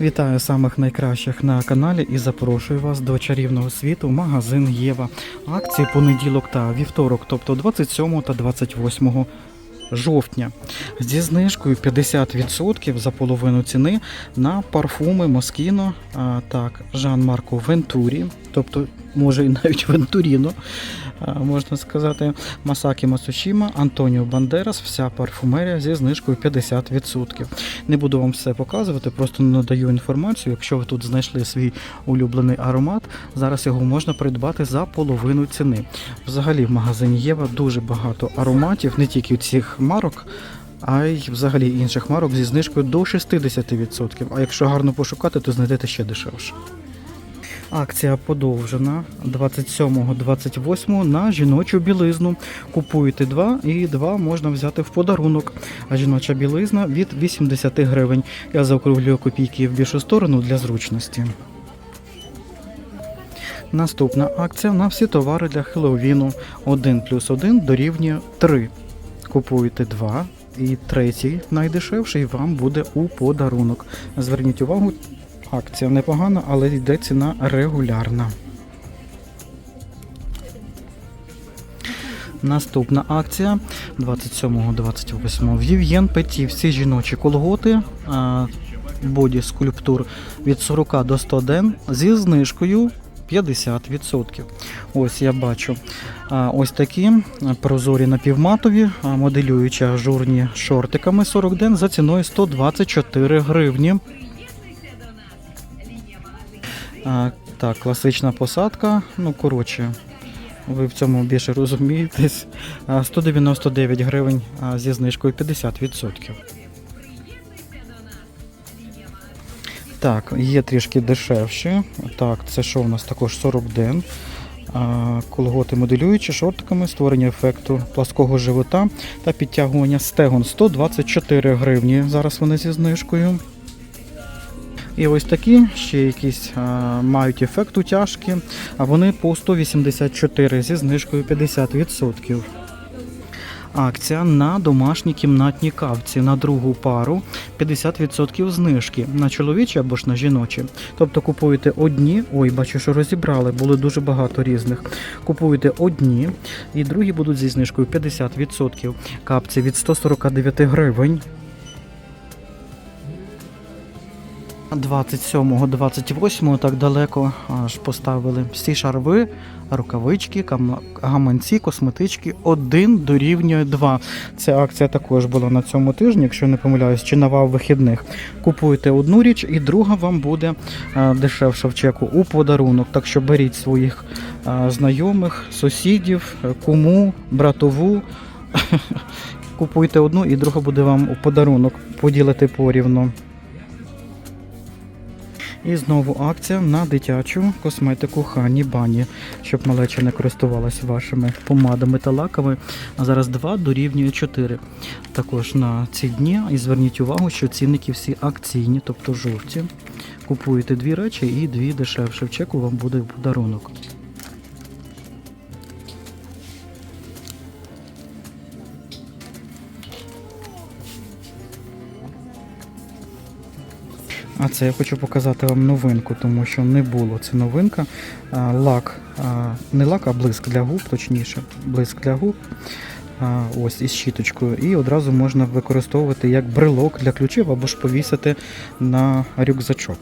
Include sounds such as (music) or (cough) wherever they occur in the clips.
Вітаю самих найкращих на каналі і запрошую вас до чарівного світу магазин Єва. Акції понеділок та вівторок, тобто 27 та 28 жовтня. Зі знижкою 50% за половину ціни на парфуми Москіно, так, Жан Марко Вентурі, тобто може і навіть Вентуріно, можна сказати, Масакі Масушіма, Антоніо Бандерас, вся парфумерія зі знижкою 50%. Не буду вам все показувати, просто надаю інформацію. Якщо ви тут знайшли свій улюблений аромат, зараз його можна придбати за половину ціни. Взагалі в магазині Єва дуже багато ароматів, не тільки цих марок. А й взагалі інших марок зі знижкою до 60%. А якщо гарно пошукати, то знайдете ще дешевше. Акція подовжена 27-28 на жіночу білизну. Купуєте два і два можна взяти в подарунок. А жіноча білизна від 80 гривень. Я заокруглюю копійки в більшу сторону для зручності. Наступна акція на всі товари для Хеллоуіну. 1 плюс 1 дорівнює 3. Купуєте два. І третій, найдешевший, вам буде у подарунок. Зверніть увагу, акція непогана, але йде ціна регулярна. Наступна акція 27-28 Вів'єн Петі. Всі жіночі колготи боді скульптур від 40 до 100 ден зі знижкою 50%. Ось я бачу ось такі прозорі напівматові, моделюючі ажурні шортиками 40 ден за ціною 124 гривні. Так, класична посадка. Ну, коротше, ви в цьому більше розумієтесь. 199 гривень зі знижкою 50%. Так, є трішки дешевші. Так, це що у нас також 40 ден. Колготи моделюючі шортиками, створення ефекту плаского живота та підтягування стегон 124 гривні. Зараз вони зі знижкою. І ось такі ще якісь а, мають ефект утяжки, а вони по 184 зі знижкою 50%. Акція на домашні кімнатні кавці на другу пару 50% знижки на чоловічі або ж на жіночі. Тобто купуєте одні, ой, бачу, що розібрали, були дуже багато різних. Купуєте одні, і другі будуть зі знижкою 50%. Капці від 149 гривень. 27-28 так далеко аж поставили всі шарви, рукавички, гаманці, косметички. Один дорівнює 2. Ця акція також була на цьому тижні, якщо не помиляюсь, чи на вав вихідних. Купуєте одну річ, і друга вам буде е, дешевша в чеку у подарунок. Так що беріть своїх е, знайомих, сусідів, куму, братову. (laughs) Купуйте одну, і друга буде вам у подарунок. Поділити порівну. І знову акція на дитячу косметику Хані Бані, щоб малеча не користувалася вашими помадами та лаками. А зараз 2 дорівнює 4. Також на ці дні. І зверніть увагу, що цінники всі акційні, тобто жовті. Купуєте дві речі і дві дешевше. В чеку вам буде подарунок. А це я хочу показати вам новинку, тому що не було. Це новинка. Лак, не лак, а блиск для губ, точніше, блиск для губ. Ось із щіточкою. І одразу можна використовувати як брелок для ключів або ж повісити на рюкзачок.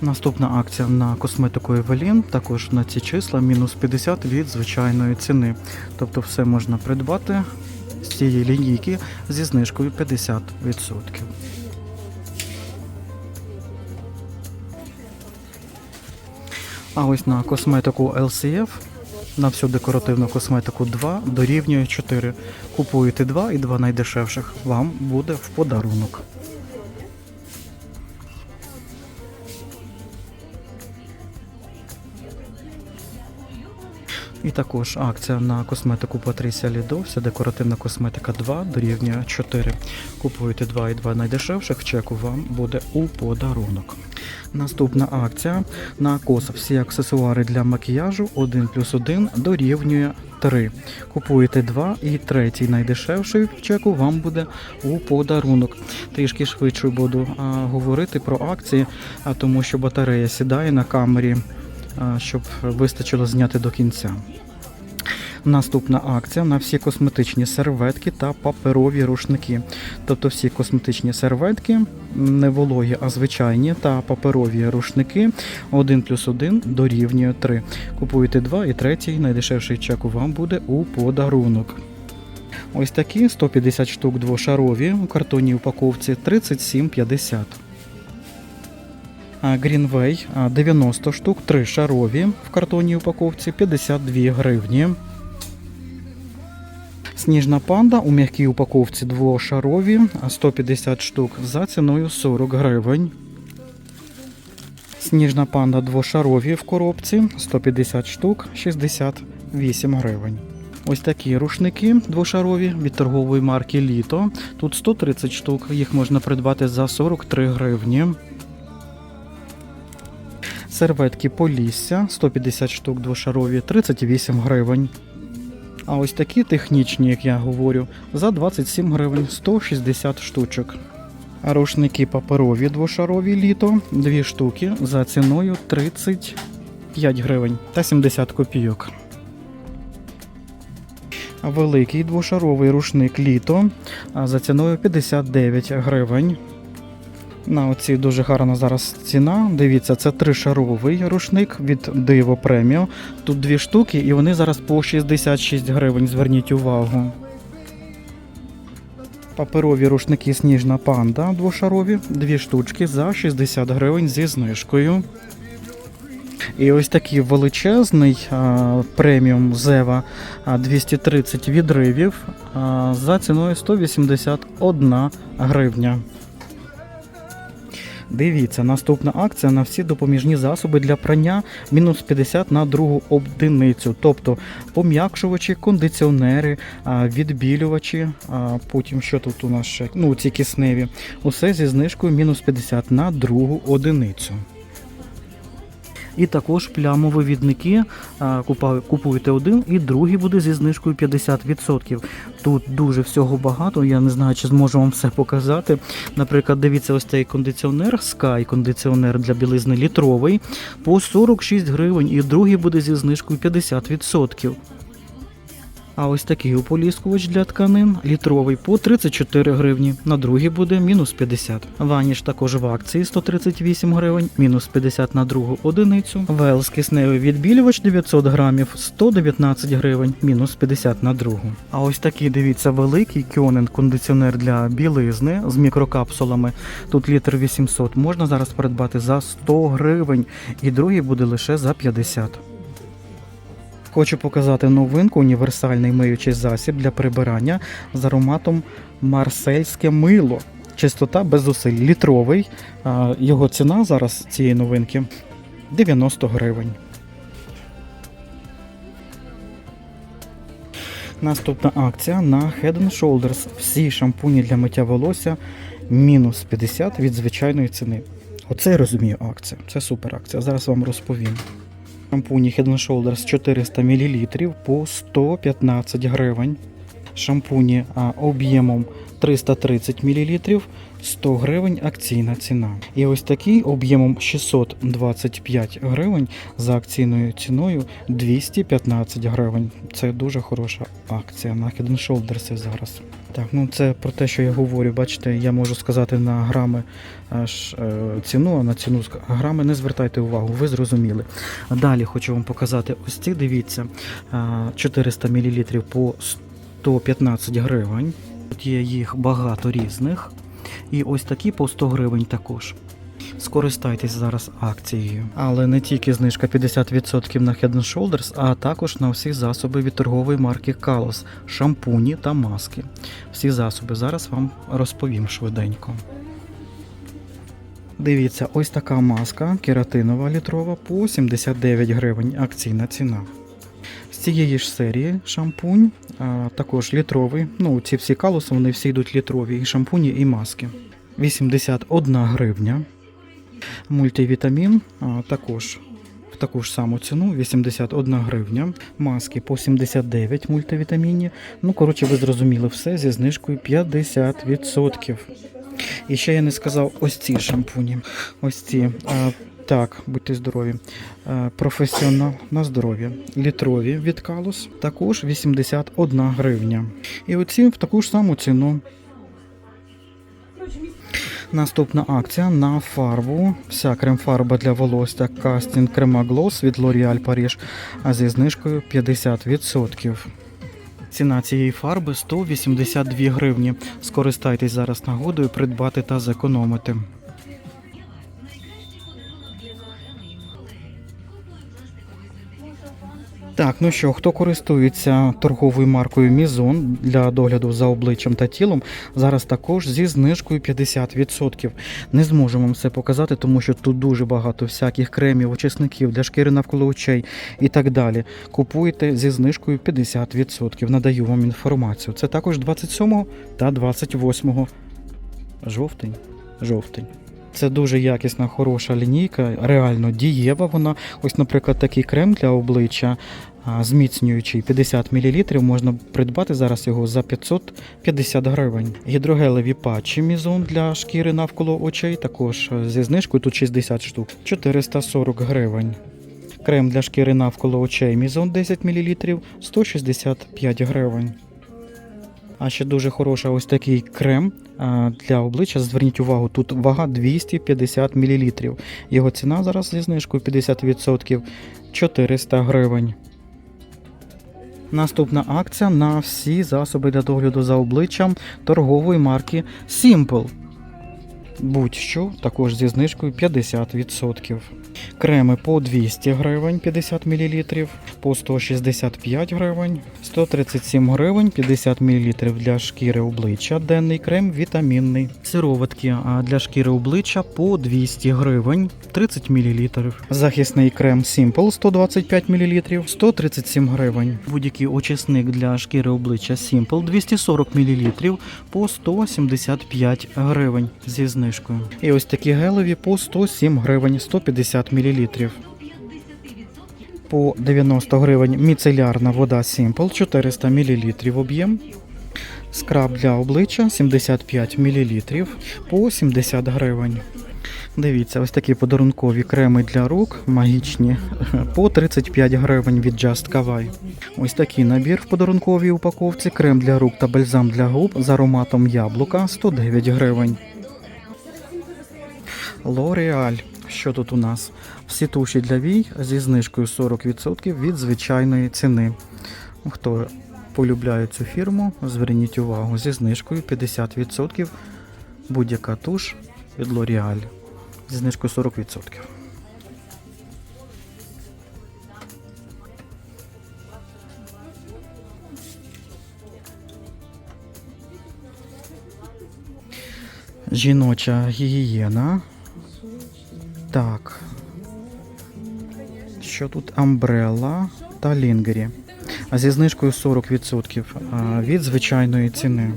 Наступна акція на косметику Evelyn, також на ці числа мінус 50 від звичайної ціни. Тобто все можна придбати з цієї лінійки зі знижкою 50%. А ось на косметику LCF на всю декоративну косметику 2 дорівнює 4. Купуєте 2 і 2 найдешевших. Вам буде в подарунок. І також акція на косметику Патрісія Лідо, вся декоративна косметика 2 дорівнює 4. Купуєте 2 і 2 найдешевших, чеку вам буде у подарунок. Наступна акція на кос всі аксесуари для макіяжу 1 плюс 1 дорівнює 3. Купуєте 2 і третій найдешевший в чеку вам буде у подарунок. Трішки швидше буду а, говорити про акції, а, тому що батарея сідає на камері, щоб вистачило зняти до кінця. Наступна акція на всі косметичні серветки та паперові рушники. Тобто всі косметичні серветки, не вологі, а звичайні, та паперові рушники 1 плюс 1 дорівнює 3. Купуєте 2 і третій найдешевший чек вам буде у подарунок. Ось такі 150 штук двошарові у картонній упаковці 37,50. Greenway 90 штук, 3 шарові в картонній упаковці 52 гривні. Сніжна панда у м'якій упаковці двошарові 150 штук за ціною 40 гривень. Сніжна панда двошарові в коробці 150 штук 68 гривень. Ось такі рушники двошарові від торгової марки Літо. Тут 130 штук, їх можна придбати за 43 гривні. Серветки Полісся 150 штук двошарові 38 гривень. А ось такі технічні, як я говорю, за 27 гривень 160 штучок. Рушники паперові двошарові літо, дві штуки за ціною 35 гривень та 70 копійок. Великий двошаровий рушник літо за ціною 59 гривень. На оці дуже гарна зараз ціна. Дивіться, це тришаровий рушник від Диво Преміо. Тут дві штуки, і вони зараз по 66 гривень. Зверніть увагу. Паперові рушники Сніжна панда двошарові, дві штучки за 60 гривень зі знижкою. І ось такий величезний а, преміум Зева 230 відривів а, за ціною 181 гривня. Дивіться, наступна акція на всі допоміжні засоби для прання мінус 50 на другу одиницю. Тобто пом'якшувачі, кондиціонери, відбілювачі, а, потім що тут у нас ще, ну ці кисневі. Усе зі знижкою мінус 50 на другу одиницю. І також плямовивідники купа- купуєте один, і другий буде зі знижкою 50%. Тут дуже всього багато. Я не знаю, чи зможу вам все показати. Наприклад, дивіться, ось цей кондиціонер Sky кондиціонер для білизни літровий по 46 гривень, і другий буде зі знижкою 50%. А ось такий ополіскувач для тканин літровий по 34 гривні. На другий буде мінус 50. Ваніш також в акції 138 гривень, мінус 50 на другу одиницю. Велс кисневий відбілювач 900 грамів 119 гривень, мінус 50 на другу. А ось такий, дивіться, великий кьонен кондиціонер для білизни з мікрокапсулами. Тут літр 800 можна зараз придбати за 100 гривень, і другий буде лише за 50. Хочу показати новинку універсальний миючий засіб для прибирання з ароматом марсельське мило. Чистота без зусиль літровий. Його ціна зараз цієї новинки 90 гривень. Наступна акція на Head and Shoulders. Всі шампуні для миття волосся мінус 50 від звичайної ціни. Оце я розумію акція. Це супер акція. Зараз вам розповім. Шампуні Head Shoulders 400 мл по 115 гривень. Шампуні об'ємом 330 мл 100 гривень акційна ціна. І ось такий об'ємом 625 гривень за акційною ціною 215 гривень. Це дуже хороша акція на Head Shoulders зараз. Так, ну це про те, що я говорю. Бачите, я можу сказати на грами аж е, ціну, а на ціну грами не звертайте увагу, ви зрозуміли. Далі хочу вам показати ось ці, дивіться, а, 400 мл по 115 гривень. Тут є їх багато різних. І ось такі по 100 гривень також. Скористайтесь зараз акцією. Але не тільки знижка 50% на Head Shoulders, а також на всі засоби від торгової марки Kalos, шампуні та маски. Всі засоби зараз вам розповім швиденько. Дивіться, ось така маска кератинова літрова по 79 гривень. Акційна ціна. Цієї ж серії шампунь, також літровий. Ну, ці всі калуси, вони всі йдуть літрові, і шампуні, і маски. 81 гривня. Мультивітамін також в таку ж саму ціну 81 гривня. Маски по 79 мультивітамінні. Ну, коротше, ви зрозуміли все зі знижкою 50%. І ще я не сказав ось ці шампуні. Ось ці. Так, будьте здорові. Е, Професіонал на здоров'я. Літрові від Калус також 81 гривня. І оці в таку ж саму ціну. Наступна акція на фарбу. Вся крем-фарба для волосся Кастін Крема Gloss від L'Oréal Paris зі знижкою 50%. Ціна цієї фарби 182 гривні. Скористайтесь зараз нагодою придбати та зекономити. Так, ну що, хто користується торговою маркою Мізон для догляду за обличчям та тілом, зараз також зі знижкою 50%. Не зможу вам все показати, тому що тут дуже багато всяких кремів, очисників для шкіри навколо очей і так далі. Купуєте зі знижкою 50%. Надаю вам інформацію. Це також 27 та 28 жовтень. Жовтень. Це дуже якісна, хороша лінійка, реально дієва вона. Ось, наприклад, такий крем для обличчя, зміцнюючий 50 мл, можна придбати зараз його за 550 гривень. Гідрогелеві патчі Мізон для шкіри навколо очей, також е, зі знижкою тут 60 штук, 440 гривень. Крем для шкіри навколо очей Мізон 10 мл, 165 гривень. А ще дуже хороша ось такий крем для обличчя. Зверніть увагу, тут вага 250 мл. Його ціна зараз зі знижкою 50% 400 гривень. Наступна акція на всі засоби для догляду за обличчям торгової марки Simple. Будь-що також зі знижкою 50%. Креми по 200 гривень 50 мл, по 165 гривень, 137 гривень 50 мл для шкіри обличчя, денний крем вітамінний. Сироватки для шкіри обличчя по 200 гривень 30 мл. Захисний крем Simple 125 мл 137 гривень. Будь-який очисник для шкіри обличчя Simple 240 мл по 175 гривень зі знижкою. І ось такі гелеві по 107 гривень 150 мл. По 90 гривень міцелярна вода Simple 400 мл об'єм. Скраб для обличчя 75 мл по 70 гривень. Дивіться, ось такі подарункові креми для рук, магічні, (laughs) по 35 гривень від Just Kawaii. Ось такий набір в подарунковій упаковці, крем для рук та бальзам для губ з ароматом яблука 109 гривень. L'Oreal. Що тут у нас? Всі туші для вій зі знижкою 40% від звичайної ціни. Хто полюбляє цю фірму, зверніть увагу зі знижкою 50% будь-яка туш від L'Oreal. Зі знижкою 40%. Жіноча гігієна. Так. Що тут Амбрелла та Лінгері. А зі знижкою 40% від звичайної ціни.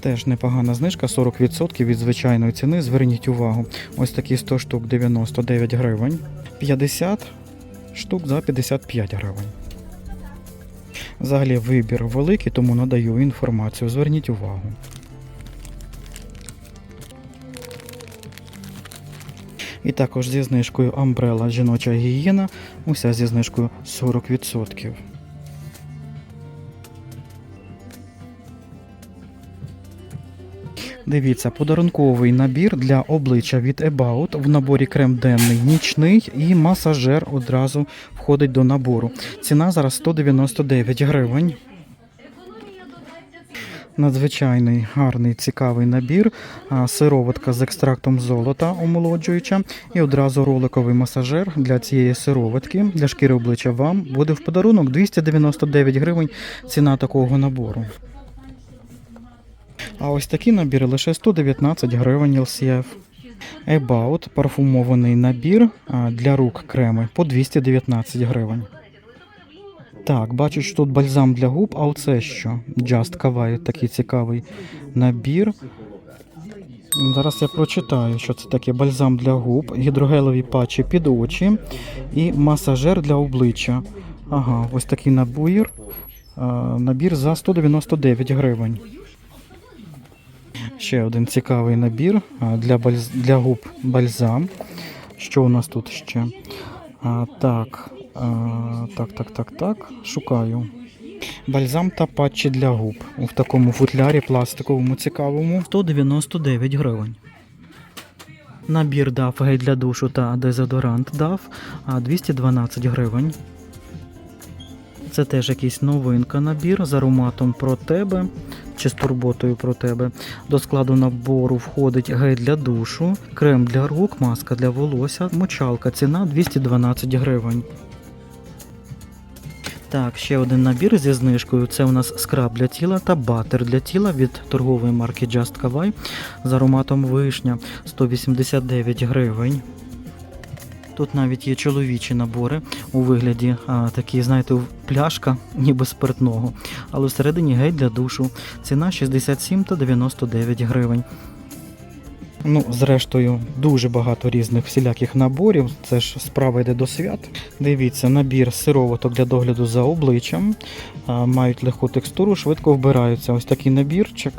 Теж непогана знижка, 40% від звичайної ціни. Зверніть увагу. Ось такі 100 штук 99 гривень. 50 штук за 55 гривень. Взагалі вибір великий, тому надаю інформацію. Зверніть увагу. І також зі знижкою Umbrella жіноча гігієна, уся зі знижкою 40%. Дивіться, подарунковий набір для обличчя від About в наборі крем денний нічний і масажер одразу входить до набору. Ціна зараз 199 гривень. Надзвичайний гарний цікавий набір. Сироватка з екстрактом золота омолоджуюча. І одразу роликовий масажер для цієї сироватки для шкіри обличчя вам буде в подарунок 299 гривень ціна такого набору. А ось такі набіри лише 119 гривень LCF. About парфумований набір для рук креми по 219 гривень. Так, бачу, що тут бальзам для губ, а оце що? Just Kawaii, такий цікавий набір. Зараз я прочитаю, що це таке бальзам для губ, гідрогелові патчі під очі і масажер для обличчя. Ага, ось такий набір. Набір за 199 гривень. Ще один цікавий набір для, бальз... для губ бальзам. Що у нас тут ще? А, так, а, так, так, так, так. Шукаю. Бальзам та патчі для губ у такому футлярі пластиковому цікавому 199 гривень. Набір DAF гель для душу та дезодорант DAF 212 гривень. Це теж якийсь новинка набір з ароматом про тебе чи з турботою про тебе. До складу набору входить гель для душу, крем для рук, маска для волосся, мочалка. Ціна 212 гривень. Так, ще один набір зі знижкою. Це у нас скраб для тіла та батер для тіла від торгової марки Just Kawaii з ароматом вишня 189 гривень. Тут навіть є чоловічі набори у вигляді а, такі, знаєте, пляшка, ніби спиртного. Але всередині гель для душу. Ціна 67 та 99 гривень. Ну, зрештою, дуже багато різних всіляких наборів. Це ж справа йде до свят. Дивіться, набір сироваток для догляду за обличчям. Мають легку текстуру, швидко вбираються. Ось такий набірчик.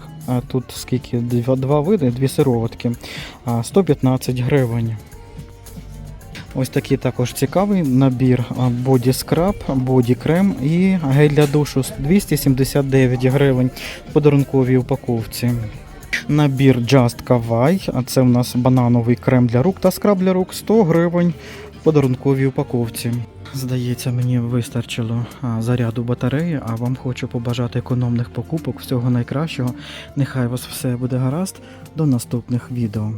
Тут скільки? Два, два види, дві сироватки. 115 гривень. Ось такий також цікавий набір боді скраб, боді крем і гель для душу 279 гривень в подарунковій упаковці. Набір Just Kawaii, а це у нас банановий крем для рук та скраб для рук 100 гривень в подарунковій упаковці. Здається, мені вистачило заряду батареї, а вам хочу побажати економних покупок, всього найкращого. Нехай вас все буде гаразд. До наступних відео.